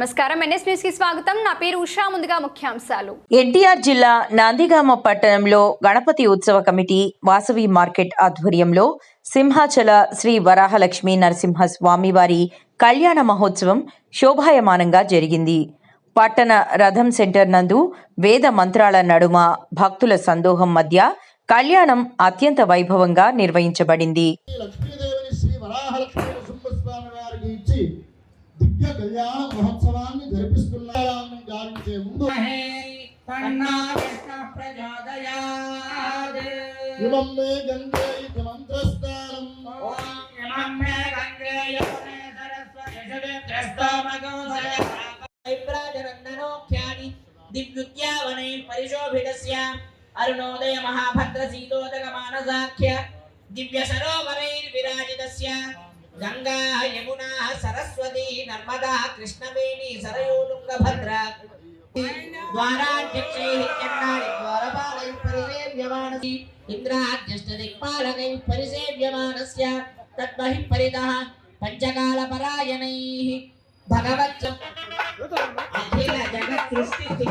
నమస్కారం. ఎన్ఎస్ న్యూస్కి స్వాగతం. నా పేరు ఉషా. ముందుగా ముఖ్యాంశాలు. ఎన్టీఆర్ జిల్లా నందిగామ పట్టణంలో గణపతి ఉత్సవ కమిటీ వాసవి మార్కెట్ ఆధ్వర్యంలో సింహాచల శ్రీ వరాహలక్ష్మి నరసింహ స్వామివారి కళ్యాణ మహోత్సవం శోభాయమానంగా జరిగింది. పట్టణ రథం సెంటర్ నందు వేద మంత్రాల నడుమ భక్తుల సందోహం మధ్య కళ్యాణం అత్యంత వైభవంగా నిర్వహించబడింది లక్ష్మీదేవిని శ్రీ వరాహలక్ష్మీ నరసింహస్వామి వారికి ఇచ్చి దివ్య కళ్యాణ మహోత్సవాన్ని జరిపిస్తున్నారని గావించే ముందు ఇమం మే గంగే ఇది మంత్రస్థానం. వైప్రాజనందనోఖ్యాని దివ్యుద్యావనే పరిశోభితస్య అరుణోదయ మహాభద్ర సీతోదక మానసాఖ్య దివ్య సరోవరైర్విరాజితస్య గంగా యమున సరస్వతి నర్మదా కృష్ణవేణి సరయూతుంగభద్ర ద్వారాధ్యక్షైః చండాలి ద్వారపాలైః పరిసేవ్యమానసి ఇంద్రాధ్యష్ట దిక్పాలకైః పరిసేవ్యమానస్య అఖిల జగత్ సృష్టి స్థితి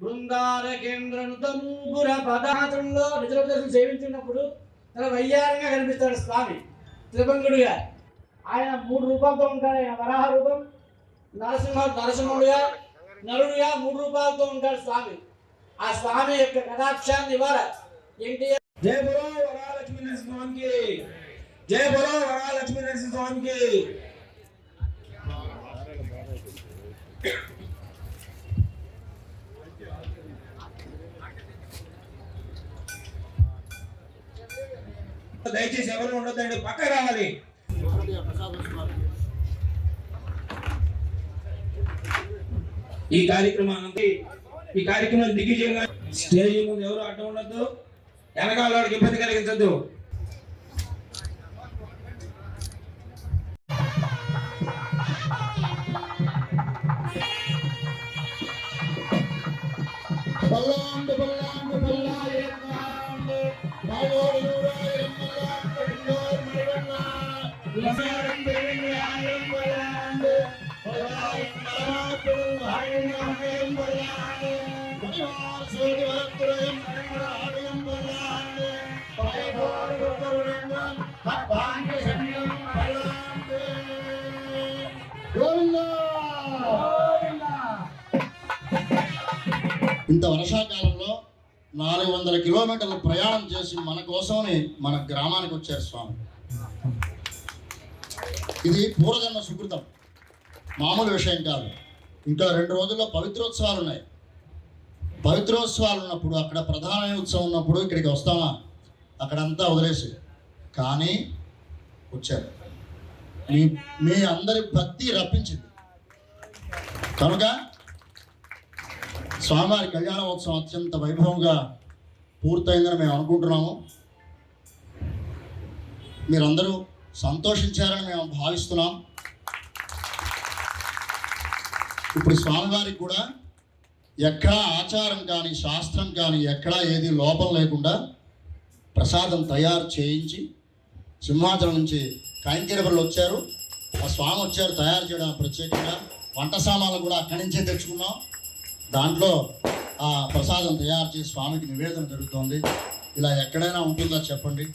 బృందార కేంద్రను తంబుర పదార్థంలో నిజరదర్శనం సేవించినప్పుడు తన వయ్యారంగా కనిపిస్తాడు స్వామి త్రిభంగుడిగా ఆయన మూడు రూపాలతో ఉంటాడు ఆయన వరాహ రూపం. నరసింహ నరసింహుడిగా నరుడిగా మూడు రూపాలతో ఉంటాడు స్వామి. ఆ స్వామి యొక్క కటాక్షాన్ని ఇవ్వాలి. ఎన్టీఆర్ జయ బలో వరాలక్ష్మి నరసింహస్వామికి. జయ బలో వరాలక్ష్మి నరసింహస్వామికి. దయచేసి ఎవరు ఉండొద్దండి పక్క రావాలి. ఈ కార్యక్రమానికి ఈ కార్యక్రమం దిగ్విజయంగా స్టేజ్ ముందు ఎవరు అడ్డం ఉండద్దు వెనకాల వాడికి ఇబ్బంది కలిగించద్దు Thank you. ఇంత వర్షాకాలంలో నాలుగు వందల కిలోమీటర్లు ప్రయాణం చేసి మన కోసమని మన గ్రామానికి వచ్చారు స్వామి. ఇది పూర్వజన్మ సుకృతం. మామూలు విషయం కాదు. ఇంకా రెండు రోజుల్లో పవిత్రోత్సవాలు ఉన్నాయి. పవిత్రోత్సవాలు ఉన్నప్పుడు అక్కడ ప్రధాన ఉత్సవం ఉన్నప్పుడు ఇక్కడికి వస్తామా? అక్కడంతా వదిలేసి. కానీ వచ్చారు. మీ మీ అందరి భక్తి రప్పించింది. కనుక స్వామివారి కళ్యాణోత్సవం అత్యంత వైభవంగా పూర్తయిందని మేము అనుకుంటున్నాము. మీరందరూ సంతోషించారని మేము భావిస్తున్నాం. ఇప్పుడు స్వామివారికి కూడా ఎక్కడా ఆచారం కానీ శాస్త్రం కానీ ఎక్కడా ఏది లోపం లేకుండా ప్రసాదం తయారు చేయించి సింహాచలం నుంచి కైంకర్యపల్లి వచ్చారు. ఆ స్వామి వచ్చారు తయారు చేయడం ప్రత్యేకంగా. వంట సామాన్లు కూడా అక్కడి నుంచే తెచ్చుకున్నాం. దాంట్లో ఆ ప్రసాదం తయారు చేసి స్వామికి నివేదన జరుగుతోంది. ఇలా ఎక్కడైనా ఉంటుందా చెప్పండి?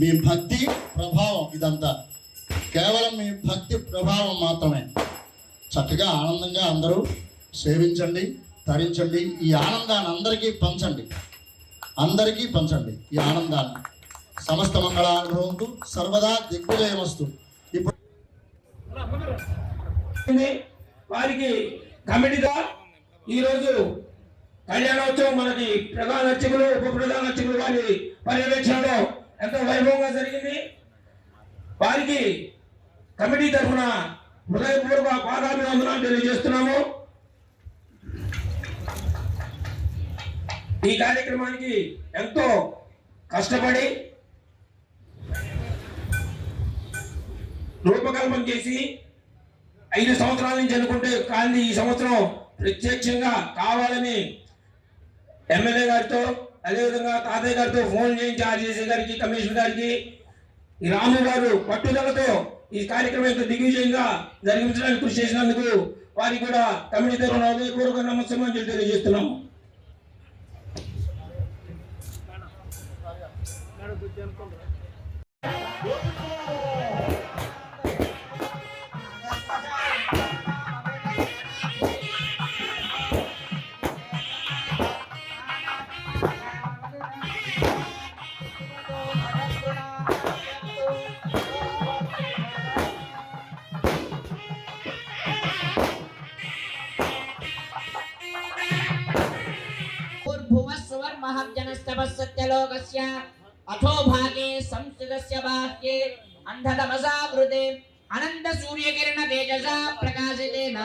మీ భక్తి ప్రభావం ఇదంతా. కేవలం మీ భక్తి ప్రభావం మాత్రమే. చక్కగా ఆనందంగా అందరూ సేవించండి తరించండి. ఈ ఆనందాన్ని అందరికీ పంచండి. అందరికీ పంచండి ఈ ఆనందాన్ని. సమస్త మంగళానుభవంతో సర్వదా దిగ్విజయమస్తు. ఇప్పుడు వారికి కమిటీగా ఈరోజు కళ్యాణోత్సవం మనకి ప్రధాన అర్చకులు ఉప ప్రధాన అర్చకులు వారి పర్యవేక్షణలో ఎంతో వైభవంగా జరిగింది. వారికి కమిటీ తరఫున హృదయపూర్వక పాదాభివందనాలు తెలియజేస్తున్నాము. ఈ కార్యక్రమానికి ఎంతో కష్టపడి రూపకల్పన చేసి ఐదు సంవత్సరాల నుంచి అనుకుంటే కానీ ఈ సంవత్సరం ప్రత్యక్షంగా కావాలని ఎమ్మెల్యే గారితో అదేవిధంగా తాతయ్య గారితో ఫోన్ చేయించి ఆర్జేసీ గారికి కమిషనర్ గారికి రాము గారు పట్టుదలతో ఈ కార్యక్రమం యొక్క దిగ్విజయంగా జరిగించడానికి కృషి చేసినందుకు వారికి కూడా కమిటీ తరఫున హృదయపూర్వక నమస్కారం తెలియజేస్తున్నాము भुवः सुवर्महब्जनस्तपःसत्यलोकस्य अथो भागे संस्कृतस्य बाह्ये अन्धतमसा वृते अनन्तसूर्यकिरणतेजसा प्रकाशितेन।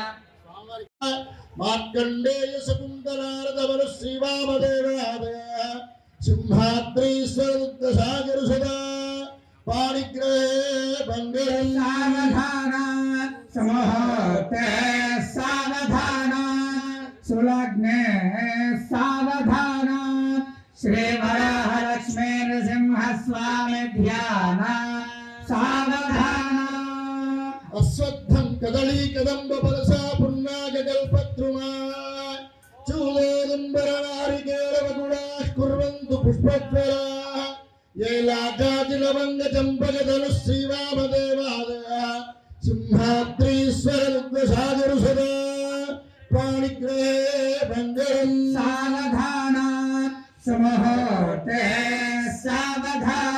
मार्कण्डेय शकुन्तलारदवल श्रीवामदेवरावय सिंहाद्रीश्वरदुग्धसागरसदा पाणिग्रहे बङ्गधाना समहते। सावधाना सुलग्ने सा శ్రీ వరాహలక్ష్మీ నృసింహ స్వామి ధ్యాన సావధాన అశ్వత్థం కదళీ కదంబ పరసా పున్నాగ కల్పద్రుమా చూలేదంబర నారికేళవగుణా కుర్వంతు పుష్పజ్వలా సమహోతే సావధాన